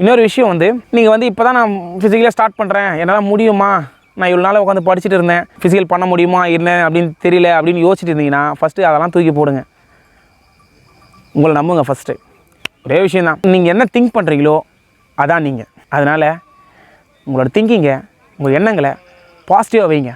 இன்னொரு விஷயம் வந்து நீங்கள் வந்து இப்போ தான் நான் ஃபிசிக்கலாக ஸ்டார்ட் பண்ணுறேன் என்னால் முடியுமா? நான் இவ்வளோ நாள் உட்காந்து படிச்சுட்டு இருந்தேன். ஃபிசிக்கல் பண்ண முடியுமா? என்ன அப்படின்னு தெரியல அப்படின்னு யோசிச்சுட்டு இருந்தீங்கன்னா ஃபஸ்ட்டு அதெல்லாம் தூக்கி போடுங்க. உங்களை நம்புங்க ஃபஸ்ட்டு ஒரே விஷயம் தான். நீங்கள் என்ன திங்க் பண்ணுறீங்களோ அதான் நீங்கள் அதனால் உங்களோட திங்கிங்கை உங்கள் எண்ணங்களை பாசிட்டிவாக வைங்க.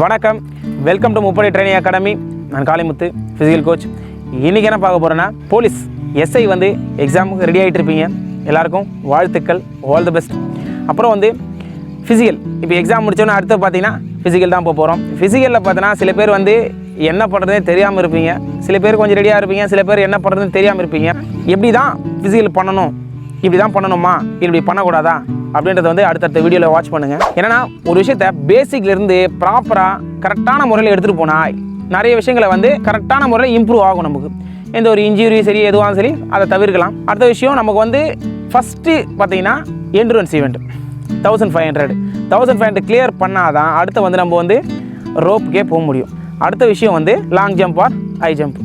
வணக்கம். Welcome to Muppadai training academy நான் காளிமுத்து ஃபிசிக்கல் கோச் இன்றைக்கி என்ன பார்க்க போகிறேன்னா போலீஸ் எஸ்ஐ வந்து எக்ஸாமுக்கு ரெடி ஆகிட்டு இருப்பீங்க. எல்லாருக்கும் வாழ்த்துக்கள். ஆல் தி பெஸ்ட் அப்புறம் வந்து ஃபிசிக்கல் இப்போ எக்ஸாம் முடிச்சோன்னே அடுத்து பார்த்தீங்கன்னா ஃபிசிக்கல் தான் போக போகிறோம் ஃபிசிக்கலில் பார்த்தீங்கன்னா சில பேர் வந்து என்ன பண்ணுறதுனே தெரியாமல் இருப்பீங்க. சில பேர் கொஞ்சம் ரெடியாக இருப்பீங்க. சில பேர் என்ன பண்ணுறதுன்னு தெரியாமல் இருப்பீங்க. எப்படி தான் ஃபிசிக்கல் பண்ணணும்? இப்படி தான் பண்ணணுமா? இப்படி பண்ணக்கூடாதா? அப்படின்றத வந்து அடுத்தடுத்த வீடியோவில் வாட்ச் பண்ணுங்கள் ஏன்னா ஒரு விஷயத்த பேசிக்லேருந்து ப்ராப்பராக கரெக்டான முறையில் எடுத்துகிட்டு போனால் நிறைய விஷயங்களை வந்து கரெக்டான முறையில் இம்ப்ரூவ் ஆகும் நமக்கு. எந்த ஒரு இன்ஜுரி சரி எதுவாக சரி அதை தவிர்க்கலாம். அடுத்த விஷயம் நமக்கு வந்து ஃபஸ்ட்டு பார்த்தீங்கன்னா entrance event thousand five hundred thousand five hundred clear பண்ணாதான் அடுத்து வந்து நம்ம வந்து ரோப்புக்கே போக முடியும். அடுத்த விஷயம் வந்து long jump or high jump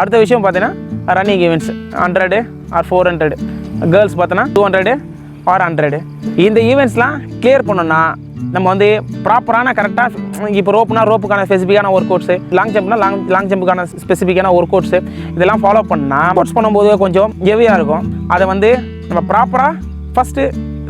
அடுத்த விஷயம் பார்த்தீங்கன்னா running events hundred or four hundred girls பார்த்தோன்னா டூ ஹண்ட்ரடு ஆர் ஹண்ட்ரடு இந்த ஈவெண்ட்ஸ்லாம் கிளியர் பண்ணோன்னா நம்ம வந்து ப்ராப்பரான கரெக்டாக இப்போ ரோப்னா ரோப்புக்கான ஸ்பெசிஃபிக்கான ஒர்க் அவுட்ஸு லாங் ஜம்ப்னா லாங் லாங் ஜம்புக்கான ஸ்பெசிஃபிக்கான ஒர்க் அவுட்ஸு இதெல்லாம் ஃபாலோ பண்ணால் ஒர்க்ஸ் பண்ணும்போது கொஞ்சம் ஹெவியாக இருக்கும். அதை வந்து நம்ம ப்ராப்பராக ஃபஸ்ட்டு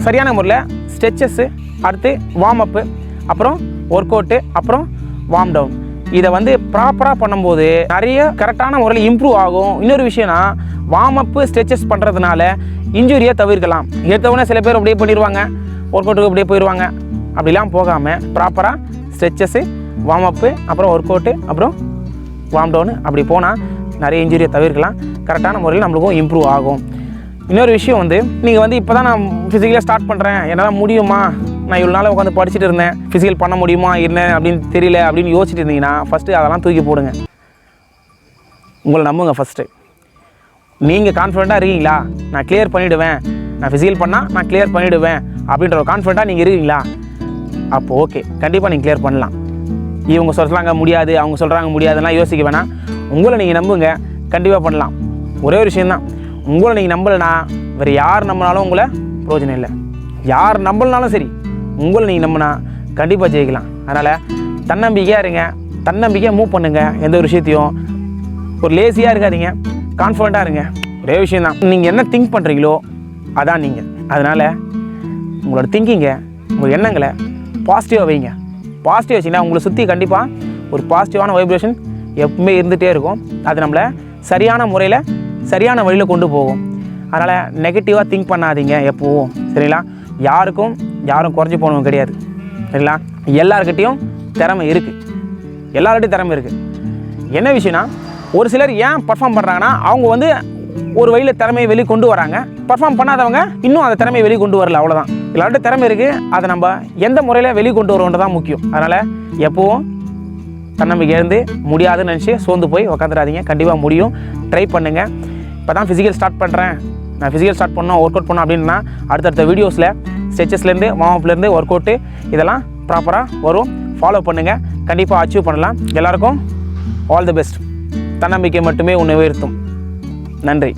சரியான முறையில் ஸ்ட்ரெச்சஸ்ஸு அடுத்து வார்ம் அப்பு அப்புறம் ஒர்க் அவுட்டு அப்புறம் வார்ம் டவுன் இதை வந்து ப்ராப்பராக பண்ணும்போது நிறைய கரெக்டான முறையில் இம்ப்ரூவ் ஆகும். இன்னொரு விஷயம்னா வார்ம் அப்பு ஸ்ட்ரெச்சஸ் பண்ணுறதுனால இன்ஜுரியை தவிர்க்கலாம். எடுத்தவொடனே சில பேர் அப்படியே பண்ணிடுவாங்க ஒர்க் அவுட்டுக்கு அப்படியே போயிடுவாங்க அப்படிலாம் போகாமல் ப்ராப்பராக ஸ்ட்ரெச்சஸ்ஸு வார்ம் அப்பு அப்புறம் ஒர்க் அவுட்டு அப்புறம் வார்ம் டவுனு அப்படி போனால் நிறைய இன்ஜுரியை தவிர்க்கலாம். கரெக்டான முறையில் நம்மளுக்கும் இம்ப்ரூவ் ஆகும். இன்னொரு விஷயம் வந்து நீங்கள் வந்து இப்போ தான் நான் ஃபிசிக்கலாக ஸ்டார்ட் பண்ணுறேன் என்னால் முடியுமா? நான் இவ்வளோ நாள் உட்காந்து படிச்சுட்டு இருந்தேன். ஃபிசிக்கல் பண்ண முடியுமா என்ன அப்படின்னு தெரியல அப்படின்னு யோசிச்சுட்டு இருந்தீங்கன்னா ஃபஸ்ட்டு அதெல்லாம் தூக்கி போடுங்க. உங்களை நம்புங்க ஃபஸ்ட்டு நீங்கள் கான்ஃபிடண்ட்டாக இருக்கீங்களா? நான் கிளியர் பண்ணிவிடுவேன் நான் ஃபிசிக்கல் பண்ணால் நான் கிளியர் பண்ணிவிடுவேன் அப்படின்ற ஒரு கான்ஃபிடண்ட்டாக நீங்கள் இருக்கீங்களா? அப்போ ஓகே கண்டிப்பாக நீங்கள் கிளியர் பண்ணலாம். இவங்க சொல்கிறாங்க முடியாது அவங்க சொல்கிறாங்க முடியாதுலாம் யோசிக்க வேணாம். உங்களை நீங்கள் நம்புங்க. கண்டிப்பாக பண்ணலாம். ஒரே ஒரு விஷயந்தான் உங்களை நீங்கள் நம்பலைன்னா வேறு யார் நம்பினாலும் உங்களை பிரயோஜனம் இல்லை. யார் நம்பலனாலும் சரி உங்களை நீங்கள் நம்பினா கண்டிப்பாக ஜெயிக்கலாம். அதனால் தன்னம்பிக்கையாக இருங்க. தன்னம்பிக்கையாக மூவ் பண்ணுங்கள் எந்த ஒரு விஷயத்தையும் ஒரு லேசியாக இருக்காதீங்க. கான்ஃபிடண்ட்டாக இருங்க. ஒரே விஷயம் தான் நீங்கள் என்ன திங்க் பண்ணுறீங்களோ அதான் நீங்கள் அதனால் உங்களோட திங்கிங்கை உங்கள் எண்ணங்களை பாசிட்டிவாக வைங்க. பாசிட்டிவ் வச்சிங்கன்னா உங்களை சுற்றி கண்டிப்பாக ஒரு பாசிட்டிவான வைப்ரேஷன் எப்பவுமே இருந்துகிட்டே இருக்கும். அது நம்மளை சரியான முறையில் சரியான வழியில் கொண்டு போகும். அதனால் நெகட்டிவாக திங்க் பண்ணாதீங்க எப்போவும். சரிங்களா? யாருக்கும் யாரும் குறைஞ்சி போனவங்க கிடையாது. சரிங்களா? எல்லாருக்கிட்டேயும் திறமை இருக்குது எல்லார்கிட்டையும் திறமை இருக்குது என்ன விஷயம்னா ஒரு சிலர் ஏன் பர்ஃபார்ம் பண்ணுறாங்கன்னா அவங்க வந்து ஒரு வழியில் திறமையை வெளியே கொண்டு வராங்க. பர்ஃபார்ம் பண்ணாதவங்க இன்னும் அந்த திறமையை வெளியே கொண்டு வரல அவ்வளோதான் எல்லார்ட்ட திறமை இருக்குது அதை நம்ம எந்த முறையில் வெளியே கொண்டு வரோன்றது தான் முக்கியம். அதனால் எப்போவும் தன்னம்பிக்கை இருந்து முடியாதுன்னு நினச்சி சோர்ந்து போய் உக்காந்துடாதீங்க. கண்டிப்பாக முடியும். ட்ரை பண்ணுங்கள் இப்போ தான் ஃபிசிக்கல் ஸ்டார்ட் பண்ணுறேன் நான் ஃபிசிக்கல் ஸ்டார்ட் பண்ணோம் ஒர்க் அவுட் பண்ணோம் அப்படின்னா அடுத்தடுத்த வீடியோஸில் ஸ்ட்ரெச்சஸ்லேருந்து வார்ம்அப்லேருந்து ஒர்க் அவுட்டு இதெல்லாம் ப்ராப்பராக வரும். ஃபாலோ பண்ணுங்கள் கண்டிப்பாக அச்சீவ் பண்ணலாம். எல்லாருக்கும் ஆல் தி பெஸ்ட் தன்னம்பிக்கை மட்டுமே உன்னை உயர்த்தும். நன்றி.